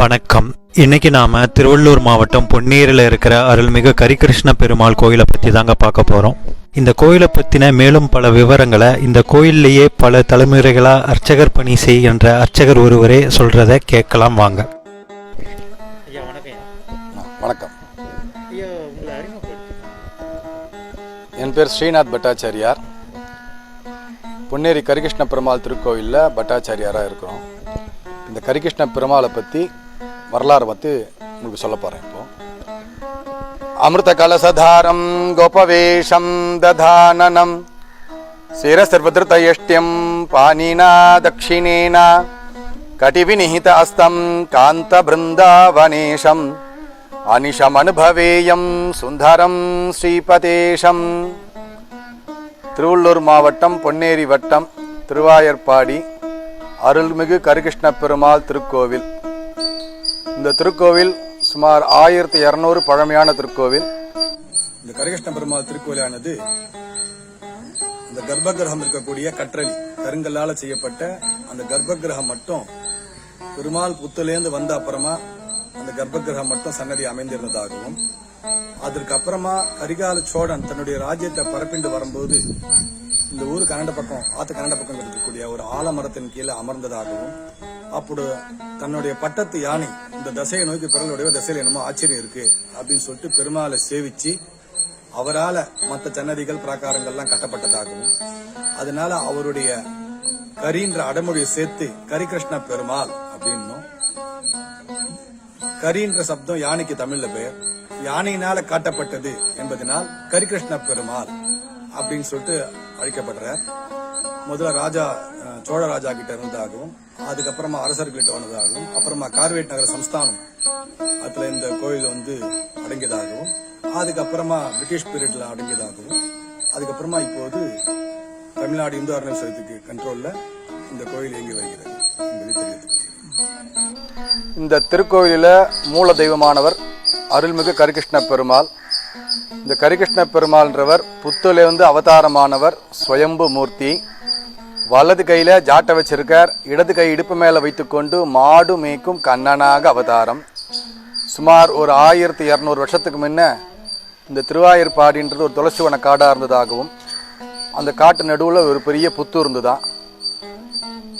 வணக்கம். இன்னைக்கு நாம திருவள்ளூர் மாவட்டம் பொன்னேரியில் இருக்கிற அருள்மிகு கரிகிருஷ்ண பெருமாள் கோயிலை பத்தி தாங்க பார்க்க போறோம். இந்த கோயிலை பத்தின மேலும் பல விவரங்களை இந்த கோயில்லையே பல தலைமுறைகளா அர்ச்சகர் பணி செய்கின்ற அர்ச்சகர் ஒருவரே சொல்றத கேட்கலாம் வாங்க. வணக்கம் என் பேர் ஸ்ரீநாத் பட்டாச்சாரியார். பொன்னேரி கரிகிருஷ்ண பெருமாள் திருக்கோயிலில் பட்டாச்சாரியாராக இருக்கிறோம். இந்த கரிகிருஷ்ண பெருமாளை பற்றி வரலாறு பற்றி உங்களுக்கு சொல்ல போகிறேன் இப்போ. அமிர்த கலசதாரம் கோபவேஷம் ததானனம் சிரசர்வதிருத்தயஷ்டியம் பாணினா தட்சிணேன கட்டிவிநிஹித அஸ்தம் காந்த பிருந்தாவனேஷம் அனிஷமனுபவேயம் சுந்தரம் ஸ்ரீபதேஷம். திருவள்ளூர் மாவட்டம் பொன்னேரி வட்டம் திருவாயர்பாடி அருள்மிகு கருகிருஷ்ண பெருமாள் திருக்கோவில். இந்த திருக்கோவில் சுமார் ஆயிரத்தி இருநூறு பழமையான திருக்கோவில். இந்த கரிகிருஷ்ண பெருமாள் திருக்கோவிலானது அந்த கர்ப்பகிரகம் இருக்கக்கூடிய கற்றளி கருங்கல்லால செய்யப்பட்ட அந்த கர்ப்பகிரகம் மட்டும் பெருமாள் புத்துலேருந்து வந்த அப்புறமா அந்த கர்ப்பகிரகம் மட்டும் சன்னதி அமைந்திருந்ததாகவும் அதற்கு அப்புறமா கரிகால சோழன் தன்னுடைய ராஜ்யத்தை பரப்பிண்டு வரும்போது இந்த ஊர் கன்னட பக்கம் ஆத்து கன்னட பக்கம் இருக்கக்கூடிய ஒரு ஆலமரத்தின் கீழே அமர்ந்ததாகவும் அப்படி தன்னுடைய பட்டத்து யானை இந்த தசையை நோக்கி பிறலுடைய தசையில் என்னமோ ஆச்சரியம் இருக்கு அப்படின்னு சொல்லிட்டு பெருமாளை சேவிச்சு அவரால மற்ற சன்னதிகள் பிராகாரங்கள்லாம் கட்டப்பட்டதாகவும் அதனால அவருடைய கரின்ற அடமொழியை சேர்த்து கரிகிருஷ்ண பெருமாள் அப்படின்னும். கரின்ற சப்தம் யானைக்கு தமிழ்ல பெயர். யானையினால காட்டப்பட்டது என்பதனால் கரிகிருஷ்ண பெருமாள் அப்படின்னு சொல்லிட்டு அழைக்கப்படுற முதல்ல ராஜா சோழராஜா சோழ ராஜா கிட்ட இருந்ததாகவும் அதுக்கப்புறமா அரசர்கிட்ட வந்ததாகவும் அப்புறமா கார்வேட் நகர சம்ஸ்தானம் அதுல இந்த கோயில் வந்து அடங்கியதாகவும் அதுக்கப்புறமா பிரிட்டிஷ் பீரியட்ல அடங்கியதாகவும் அதுக்கப்புறமா இப்போது தமிழ்நாடு இந்து அறநிலையத்துக்கு கண்ட்ரோல்ல இந்த கோயில் இயங்கி வருகிறது இந்த திருக்கோயிலில் மூல தெய்வமானவர் அருள்மிகு கரிகிருஷ்ண பெருமாள். இந்த கரிகிருஷ்ண பெருமாள்ன்றவர் புத்துலேருந்து அவதாரமானவர் சுயம்பு மூர்த்தி. வலது கையில ஜாட்டை வச்சிருக்கார். இடது கை இடுப்பு மேல வைத்துக்கொண்டு மாடு மேய்க்கும் கண்ணனாக அவதாரம். சுமார் ஒரு ஆயிரத்தி இரநூறு வருஷத்துக்கு முன்ன இந்த திருவாயூர்பாடின்றது ஒரு துளசிவன காடாக இருந்ததாகவும் அந்த காட்டு நடுவில் ஒரு பெரிய புத்து இருந்துதான்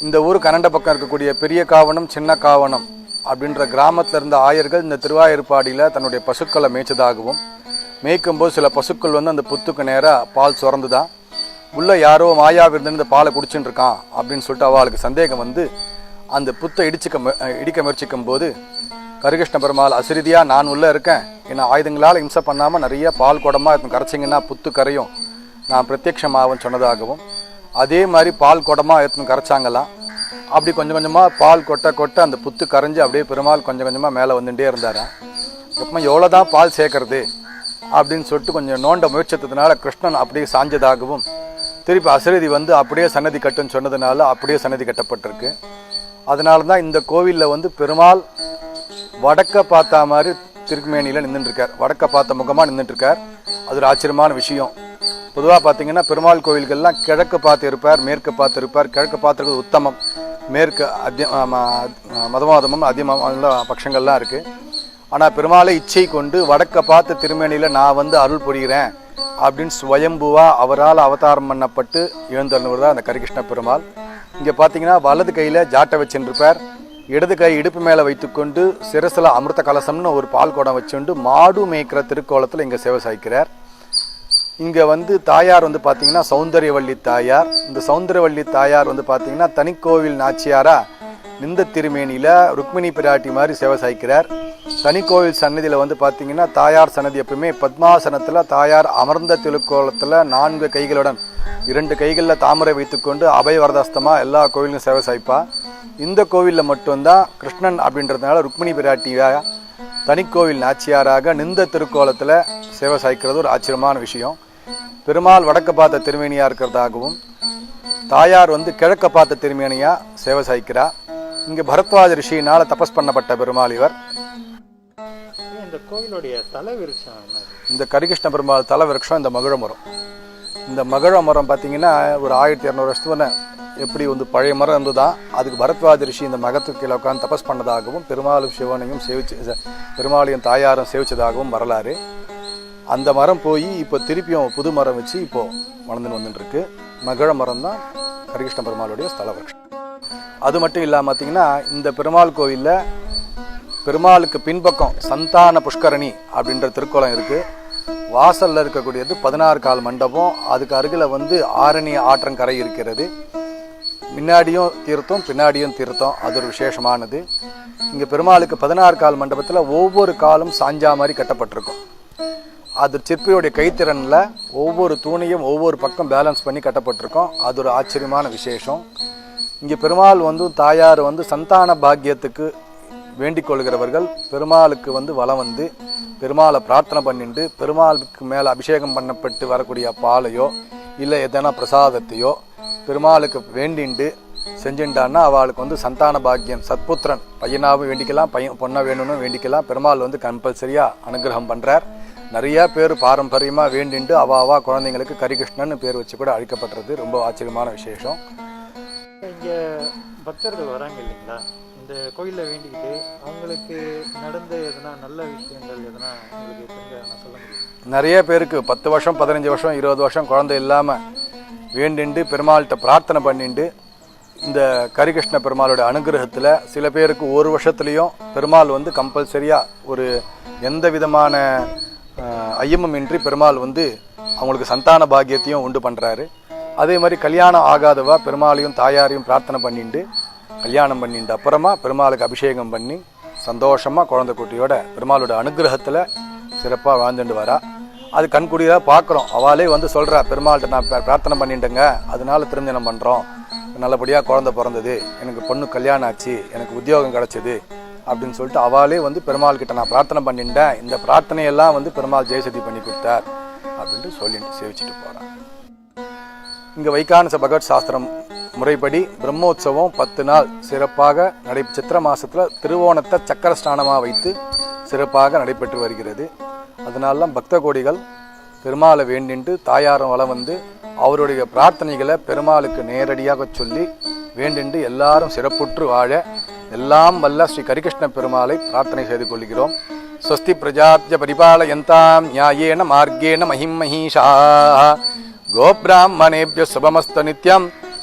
இந்த ஊர் கனண்ட பக்கம் இருக்கக்கூடிய பெரிய காவணம் சின்ன காவணம் அப்படின்ற கிராமத்தில் இருந்த ஆயர்கள் இந்த திருவாயூர்பாடியில் தன்னுடைய பசுக்களை மேய்ச்சதாகவும் மேய்க்கும்போது சில பசுக்கள் வந்து அந்த புத்துக்கு நேராக பால் சுரந்துதான் உள்ள யாரோ மாயாவிருந்து இந்த பாலை குடிச்சுட்டு இருக்கான் அப்படின்னு சொல்லிட்டு அவளுக்கு சந்தேகம் வந்து அந்த புத்தை இடிச்சுக்க இடிக்க முயற்சிக்கும் போது கரிகிருஷ்ண பெருமாள் அசிறுதியாக நான் உள்ளே இருக்கேன். ஏன்னா ஆயுதங்களால் இம்சை பண்ணாமல் நிறைய பால் குடமாக இருக்கும். கரைச்சிங்கன்னா புத்து கரையும். நான் பிரத்யட்சமாகவும் சொன்னதாகவும் அதே மாதிரி பால் குடமாக எடுத்து கரைச்சாங்களாம். அப்படி கொஞ்சம் கொஞ்சமாக பால் கொட்ட கொட்ட அந்த புத்து கரைஞ்சு அப்படியே பெருமாள் கொஞ்சம் கொஞ்சமாக மேலே வந்துட்டே இருந்தாராம். அப்புறமா எவ்வளோதான் பால் சேர்க்கறது? அப்படின்னு சொல்லிட்டு கொஞ்சம் நோண்ட முயற்சித்ததுனால கிருஷ்ணன் அப்படியே சாஞ்சதாகவும் திருப்பி அசரதி வந்து அப்படியே சன்னதி கட்டுன்னு சொன்னதுனால அப்படியே சன்னதி கட்டப்பட்டிருக்கு. அதனால தான் இந்த கோவிலில் வந்து பெருமாள் வடக்க பார்த்தா மாதிரி திருக்குமேனியில் நின்றுட்டுருக்கார் வடக்க பார்த்த முகமாக நின்றுட்டுருக்கார் அது ஒரு ஆச்சரியமான விஷயம். பொதுவாக பார்த்தீங்கன்னா பெருமாள் கோவில்கள்லாம் கிழக்கு பார்த்து இருப்பார் மேற்கு பார்த்து இருப்பார். கிழக்கு பார்த்துருக்கிறது உத்தமம். மேற்கு அத்திய மதமாதமும் மதவாதமும் பட்சங்கள்லாம் இருக்குது ஆனால் பெருமாளை இச்சை கொண்டு வடக்க பார்த்து திருமேனியில் நான் வந்து அருள் புரிகிறேன். அப்படின்னு சுவயம்புவா அவரால் அவதாரம் பண்ணப்பட்டு எழுந்தருவர் தான் அந்த கரிகிருஷ்ண பெருமாள். இங்கே பார்த்தீங்கன்னா வலது கையில் ஜாட்டை வச்சுருப்பார் இடது கை இடுப்பு மேலே வைத்துக்கொண்டு சிரசில் அமிர்த கலசம்னு ஒரு பால் குடம் வச்சுண்டு மாடு மேய்க்கிற திருக்கோலத்தில் இங்கே சேவை சாய்க்கிறார். இங்கே வந்து தாயார் வந்து பார்த்தீங்கன்னா சௌந்தரியவள்ளி தாயார். இந்த சௌந்தரியவள்ளி தாயார் வந்து பார்த்தீங்கன்னா தனிக்கோவில் நாச்சியாரா? நிந்த திருமேனியில் ருக்மிணி பிராட்டி மாதிரி சேவை சாய்க்கிறார். தனிக்கோவில் சன்னதியில் வந்து பார்த்தீங்கன்னா தாயார் சன்னதி எப்பவுமே பத்மாசனத்தில் தாயார் அமர்ந்த திருக்கோலத்தில் நான்கு கைகளுடன் இரண்டு கைகளில் தாமரை வைத்துக்கொண்டு அபயவரதாஸ்தமா எல்லா கோவிலும் சேவை சாய்ப்பா. இந்த கோவிலில் மட்டும்தான் கிருஷ்ணன் அப்படின்றதுனால ருக்மிணி பிராட்டியாக தனிக்கோவில் நாச்சியாராக நிந்த திருக்கோலத்தில் சேவை சாய்க்கிறது ஒரு ஆச்சரியமான விஷயம். பெருமாள் வடக்க பார்த்த திருமேனியாக இருக்கிறதாகவும் தாயார் வந்து கிழக்க பார்த்த திருமேனியாக சேவை சாய்க்கிறா. இங்கே பரத்வாஜ ரிஷியினால் தபஸ் பண்ணப்பட்ட பெருமாள் இவர். கோவிலுடைய தலை விருட்சம் இந்த கரிகிருஷ்ண பெருமாள் தலை விருட்சம் இந்த மகிழ மரம். இந்த மகிழ மரம் பார்த்தீங்கன்னா ஒரு ஆயிரத்தி இரநூறு வருஷத்துக்கு எப்படி வந்து பழைய மரம் இருந்துதான் அதுக்கு பரத்வாஜ ரிஷி இந்த மகத்துக்கு கீழே உட்காந்து தபஸ் பண்ணதாகவும் பெருமாளும் சிவனையும் சேவிச்சு பெருமாளையும் தாயாரும் சேவிச்சதாகவும் வரலாறு. அந்த மரம் போய் இப்போ திருப்பியும் புது மரம் வச்சு இப்போ வளர்ந்துன்னு வந்துட்டுருக்கு. மகிழ மரம் தான் கரிகிருஷ்ண பெருமாளுடைய ஸ்தல விருட்சம் அது மட்டும் இல்லாமல் பார்த்தீங்கன்னா இந்த பெருமாள் கோவிலில் பெருமாளுக்கு பின்பக்கம் சந்தான புஷ்கரணி அப்படின்ற திருக்குளம் இருக்கு. வாசல்ல இருக்கக்கூடியது பதினாறு கால் மண்டபம். அதுக்கு அருகில் வந்து ஆரணி ஆற்றங்கரை இருக்கிறது. முன்னாடியும் தீர்த்தம் பின்னாடியும் தீர்த்தம். அது ஒரு விசேஷமானது. இங்கே பெருமாளுக்கு பதினாறு கால் மண்டபத்தில் ஒவ்வொரு காலும் சாஞ்சா மாதிரி கட்டப்பட்டிருக்கும். அது சிற்பியுடைய கைத்திறனில் ஒவ்வொரு தூணையும் ஒவ்வொரு பக்கம் பேலன்ஸ் பண்ணி கட்டப்பட்டிருக்கும். அது ஒரு ஆச்சரியமான விசேஷம். இங்கே பெருமாள் வந்து தாயார் வந்து சந்தான பாக்கியத்துக்கு வேண்டிக் கொள்கிறவர்கள் பெருமாளுக்கு வந்து வலம் வந்து பெருமாளை பிரார்த்தனை பண்ணிட்டு பெருமாளுக்கு மேலே அபிஷேகம் பண்ணப்பட்டு வரக்கூடிய பாலையோ இல்லை எதனா பிரசாதத்தையோ பெருமாளுக்கு வேண்டிண்டு செஞ்சுட்டான்னா அவளுக்கு வந்து சந்தான பாக்கியம் சத்புத்திரன். பையனாகவும் வேண்டிக்கலாம் பையன் பொண்ணாக வேணும்னு வேண்டிக்கலாம். பெருமாள் வந்து கம்பல்சரியாக அனுகிரகம் பண்ணுறார் நிறைய பேர் பாரம்பரியமாக வேண்டிண்டு அவாவா குழந்தைங்களுக்கு கரிகிருஷ்ணன் பேர் வச்சு கூட அழைக்கப்படுறது ரொம்ப ஆச்சரியமான விசேஷம். இங்கே பக்தர்கள் வராங்க இல்லைங்களா? இந்த கோயிலில் வேண்டிக்கிட்டு அவங்களுக்கு நடந்த எதனா நல்ல விஷயங்கள் எதனா உங்களுக்கு தெரிஞ்ச நான் சொல்ல முடியும்? நிறைய பேருக்கு பத்து வருஷம் பதினஞ்சு வருஷம் இருபது வருஷம் குழந்தை இல்லாமல் வேண்டிண்டு பெருமாள்கிட்ட பிரார்த்தனை பண்ணிண்டு இந்த கரிகிருஷ்ண பெருமாளோட அனுகிரகத்தில் சில பேருக்கு ஒரு வருஷத்துலேயும் பெருமாள் வந்து கம்பல்சரியாக ஒரு எந்த விதமான ஐயமும் இன்றி பெருமாள் வந்து அவங்களுக்கு சந்தான பாக்கியத்தையும் உண்டு பண்ணுறாரு அதே மாதிரி கல்யாணம் ஆகாதவா பெருமாளையும் தாயாரையும் பிரார்த்தனை பண்ணிண்டு கல்யாணம் பண்ணிட்டு அப்புறமா பெருமாளுக்கு அபிஷேகம் பண்ணி சந்தோஷமாக குழந்தை குட்டியோட பெருமாளோட அனுகிரகத்தில் சிறப்பாக வாழ்ந்துட்டு வரா. அது கண்குடியாக பார்க்குறோம். அவளே வந்து சொல்கிறா பெருமாள்கிட்ட நான் பிரார்த்தனை பண்ணிட்டேங்க. அதனால திருமணம் பண்ணுறோம் நல்லபடியாக குழந்தை பிறந்தது. எனக்கு பொண்ணு கல்யாணம் ஆச்சு. எனக்கு உத்தியோகம் கிடச்சிது. அப்படின்னு சொல்லிட்டு அவளே வந்து பெருமாள் கிட்ட நான் பிரார்த்தனை பண்ணிட்டேன். இந்த பிரார்த்தனையெல்லாம் வந்து பெருமாள் ஜெயசதி பண்ணி கொடுத்தார். அப்படின்ட்டு சொல்லிட்டு சேவிச்சுட்டு போகிறான் இங்கே வைகானச பகவத் சாஸ்திரம் முறைப்படி பிரம்மோற்சவம் பத்து நாள் சிறப்பாக நடை சித்திர மாதத்தில் திருவோணத்தை சக்கரஸ்தானமாக வைத்து சிறப்பாக நடைபெற்று வருகிறது. அதனாலாம் பக்த கோடிகள் பெருமாளை வேண்டிட்டு தாயாரம் வளம் வந்து அவருடைய பிரார்த்தனைகளை பெருமாளுக்கு நேரடியாக சொல்லி வேண்டிண்டு எல்லாரும் சிறப்புற்று வாழ எல்லாம் வல்ல ஸ்ரீ கரிகிருஷ்ண பெருமாளை பிரார்த்தனை செய்து கொள்கிறோம். ஸ்வஸ்தி பிரஜாத்திய பரிபாலயந்தாம் நியாயேன மார்க்கேண மகிம் மகிஷா. கோபிராமணேபிய சுபமஸ்த நித்யம்.